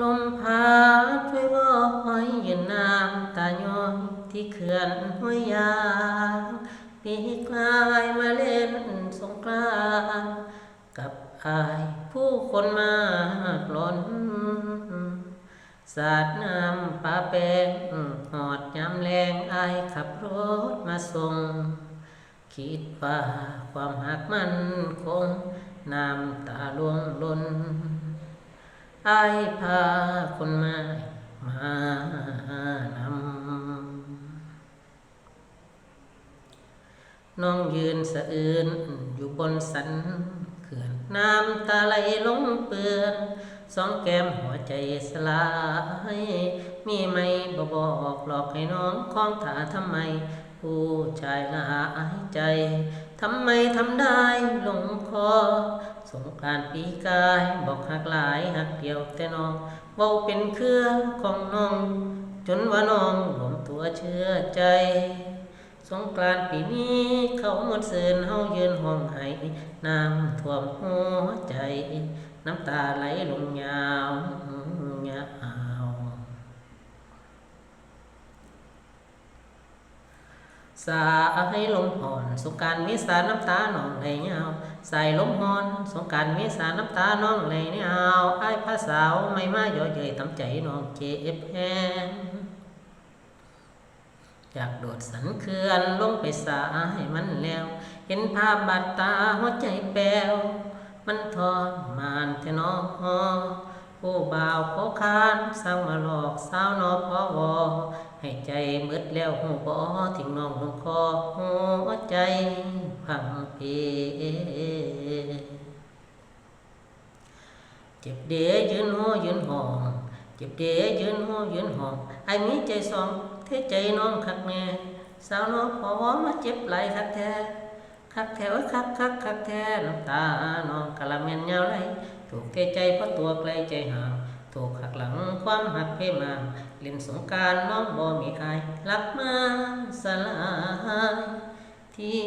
ลมพัดช่วยว่อยยืนน้ำตาย้อยที่เขื่อนห้วยยางปีกลายมาเล่นสงกรานต์กับอายผู้คนมากล้น สาดน้ำปลาแป้งหอดย้ำแรงอายขับรถมาส่ง คิดว่าความหักมันคง น้ำตาลวงล้น อายพาคนมามานำน้องยืนสะอื้นอยู่บนสันเขื่อนน้ำตาไหลลงเปื้อนสองแก้มหัวใจสลาย มีไหมบบอกหลอกให้น้องคล้องถาทำไม ผู้ชายละหายใจ ทำไมทำได้ลงคอ สงการปีกายบอกหักหลายหักเดียวแต่น้องเบาเป็นเครือของน้อง จนว่าน้องหลวมตัวเชื่อใจ สงกรานปีนี้เขาหมดเสืนเฮายืนห้องไห้น้ำท่วมหัวใจ น้ำตาไหลลงยาวยาว สายลมหอน สงการมีสาน้ำตาหนองไหลยาใส่ลมหอน สงการมีสาน้ำตาน้องไหลยาไอ้ายพระสาวไม่มาย่อเย้ยทำใจน้องเจ็บแหงอยากโดดสันเขื่อนลงไปสาให้มันแล้ว เห็นภาพบาดตาหัวใจแปลวมันทรมานเทนอ ผู้บ่าวโคคานสร้างมาหลอกสาวนอพอวอให้ใจมืดแล้วหูบอทิ้งน้องลงคอหัวใจพังเพเจ็บเดยืนหัวยืนห้องเจ็บเดยืนหัวยืนห้องไอ้มีใจสองเทใจน้องคักแน่สาวน้องพอวอมาเจ็บไหลายคักแท้คักแถวคักคักคักแท้น้ำตาน้องกะละเม็นยาวไหล ถูกเทใจเพราะตัวไกลใจห่างถูกหักหลังความหักเพมาเล่นสงการน้องบ่มีอายรักมาสลายที่